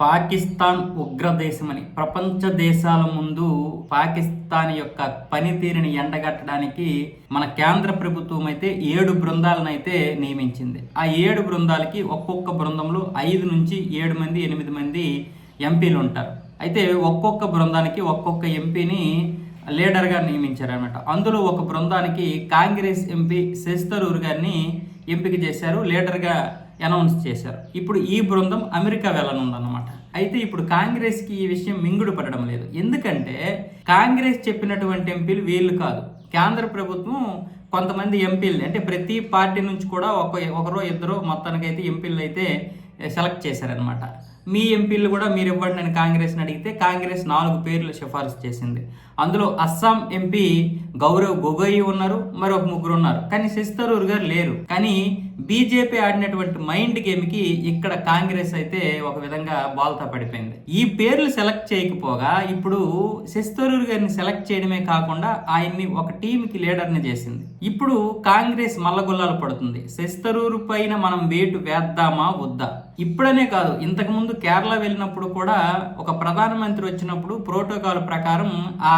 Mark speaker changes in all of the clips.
Speaker 1: పాకిస్తాన్ ఉగ్రదేశమని. ప్రపంచ దేశాల ముందు పాకిస్తాన్ యొక్క పనితీరుని ఎండగట్టడానికి మన కేంద్ర ప్రభుత్వం అయితే ఏడు బృందాలను అయితే నియమించింది. ఆ ఏడు బృందాలకి ఒక్కొక్క బృందంలో ఐదు నుంచి ఏడు మంది ఎనిమిది మంది ఎంపీలు ఉంటారు అయితే ఒక్కొక్క బృందానికి ఒక్కొక్క ఎంపీని లీడర్గా నియమించారనమాట అందులో ఒక బృందానికి కాంగ్రెస్ ఎంపీ శశితరూర్ గారిని ఎంపిక చేశారు. లీడర్గా అనౌన్స్ చేశారు. ఇప్పుడు ఈ బృందం అమెరికా వెళ్ళనుందన్నమాట. అయితే ఇప్పుడు కాంగ్రెస్కి ఈ విషయం మింగుడు పడడం లేదు. ఎందుకంటే కాంగ్రెస్ చెప్పినటువంటి ఎంపీలు వీళ్ళు కాదు. కేంద్ర ప్రభుత్వం కొంతమంది ఎంపీలు. అంటే ప్రతి పార్టీ నుంచి కూడా ఒక ఒకరో ఇద్దరు మొత్తానికైతే ఎంపీలు అయితే సెలెక్ట్ చేశారనమాట మీ ఎంపీలు కూడా మీరు ఇవ్వండి అని కాంగ్రెస్ని అడిగితే కాంగ్రెస్ నాలుగు పేర్లు సిఫార్సు చేసింది. అందులో అస్సాం ఎంపీ గౌరవ్ గొగోయి ఉన్నారు మరొక ముగ్గురు ఉన్నారు. కానీ శశితరూర్ గారు లేరు. కానీ బీజేపీ ఆడినటువంటి మైండ్ గేమ్కి ఇక్కడ కాంగ్రెస్ అయితే ఒక విధంగా బాల్తా పడిపోయింది. ఈ పేర్లు సెలెక్ట్ చేయకపోగా ఇప్పుడు శశితరూర్ గారిని సెలెక్ట్ చేయడమే కాకుండా ఆయన్ని ఒక టీంకి లీడర్ని చేసింది. ఇప్పుడు కాంగ్రెస్ మల్లగొల్లాలు పడుతుంది. శశితరూర్ పైన మనం వేటు వేద్దామా వద్దా? ఇప్పుడనే కాదు ఇంతకుముందు కేరళ వెళ్ళినప్పుడు కూడా ఒక ప్రధానమంత్రి వచ్చినప్పుడు ప్రోటోకాల్ ప్రకారం ఆ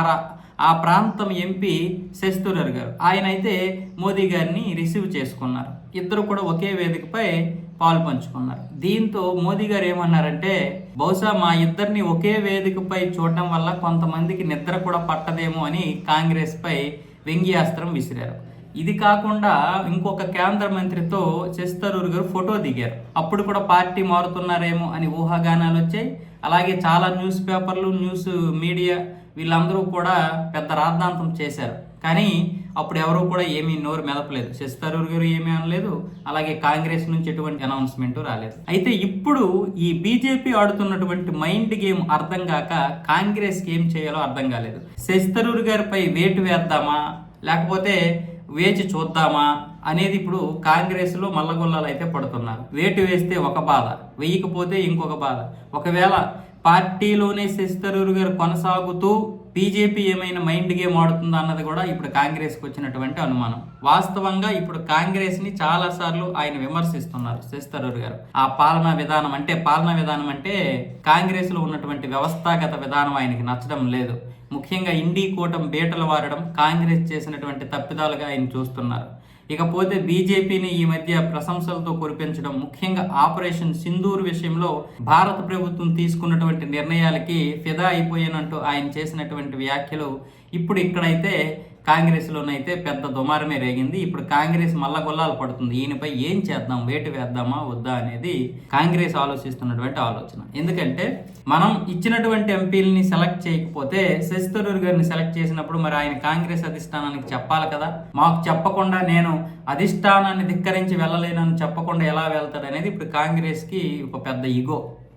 Speaker 1: ఆ ప్రాంతం ఎంపీ శశితరూర్ గారు ఆయన అయితే మోదీ గారిని రిసీవ్ చేసుకున్నారు. ఇద్దరు కూడా ఒకే వేదికపై పాలు పంచుకున్నారు. దీంతో మోదీ గారు ఏమన్నారంటే బహుశా మా ఇద్దరిని ఒకే వేదికపై చూడడం వల్ల కొంతమందికి నిద్ర కూడా పట్టదేమో అని కాంగ్రెస్పై వ్యంగ్యాస్త్రం విసిరారు. ఇది కాకుండా ఇంకొక కేంద్ర మంత్రితో శశితరూర్ గారు ఫోటో దిగారు. అప్పుడు కూడా పార్టీ మారుతున్నారేమో అని ఊహాగానాలు వచ్చాయి. అలాగే చాలా న్యూస్ పేపర్లు న్యూస్ మీడియా వీళ్ళందరూ కూడా పెద్ద రాద్ధాంతం చేశారు. కానీ అప్పుడు ఎవరూ కూడా ఏమీ నోరు మెదపలేదు. శశితరూర్ గారు ఏమీ అనలేదు. అలాగే కాంగ్రెస్ నుంచి ఎటువంటి అనౌన్స్మెంట్ రాలేదు. అయితే ఇప్పుడు ఈ బీజేపీ ఆడుతున్నటువంటి మైండ్ గేమ్ అర్థం కాక కాంగ్రెస్కి ఏం చేయాలో అర్థం కాలేదు. శశితరూర్ గారిపై వేటు వేద్దామా? లేకపోతే వేచి చూద్దామా అనేది ఇప్పుడు కాంగ్రెస్లో మల్లగొల్లాలు అయితే పడుతున్నారు. వేటు వేస్తే ఒక బాధ వేయకపోతే ఇంకొక బాధ. ఒకవేళ పార్టీలోనే శశితరూర్ గారు కొనసాగుతూ బీజేపీ ఏమైనా మైండ్ గేమ్ ఆడుతుందా అన్నది కూడా ఇప్పుడు కాంగ్రెస్కి వచ్చినటువంటి అనుమానం. వాస్తవంగా ఇప్పుడు కాంగ్రెస్ని చాలాసార్లు ఆయన విమర్శిస్తున్నారు శశితరూర్ గారు. ఆ పాలనా విధానం అంటే పాలనా విధానం అంటే కాంగ్రెస్లో ఉన్నటువంటి వ్యవస్థాగత విధానం ఆయనకి నచ్చడం లేదు. ముఖ్యంగా ఇండీ కూటమి బీటలు వారడం కాంగ్రెస్ చేసినటువంటి తప్పిదాలుగా ఆయన చూస్తున్నారు. ఇకపోతే బీజేపీని ఈ మధ్య ప్రశంసలతో కురిపించడం ముఖ్యంగా ఆపరేషన్ సింధూర్ విషయంలో భారత ప్రభుత్వం తీసుకున్నటువంటి నిర్ణయాలకి ఫిదా అయిపోయానంటూ ఆయన చేసినటువంటి వ్యాఖ్యలు ఇప్పుడు ఇక్కడైతే కాంగ్రెస్లోనైతే పెద్ద దుమారమే రేగింది. ఇప్పుడు కాంగ్రెస్ మల్లగొల్లాలు పడుతుంది. ఈయనపై ఏం చేద్దాం? వేటు వేద్దామా? వద్దా? అనేది కాంగ్రెస్ ఆలోచిస్తున్నటువంటి ఆలోచన. ఎందుకంటే మనం ఇచ్చినటువంటి ఎంపీలని సెలెక్ట్ చేయకపోతే శశితరూర్ గారిని సెలెక్ట్ చేసినప్పుడు మరి ఆయన కాంగ్రెస్ అధిష్టానానికి చెప్పాలి కదా? మాకు చెప్పకుండా నేను అధిష్టానాన్ని ధిక్కరించి వెళ్ళలేనని చెప్పకుండా ఎలా వెళ్తాడనేది ఇప్పుడు కాంగ్రెస్కి ఒక పెద్ద ఇగో.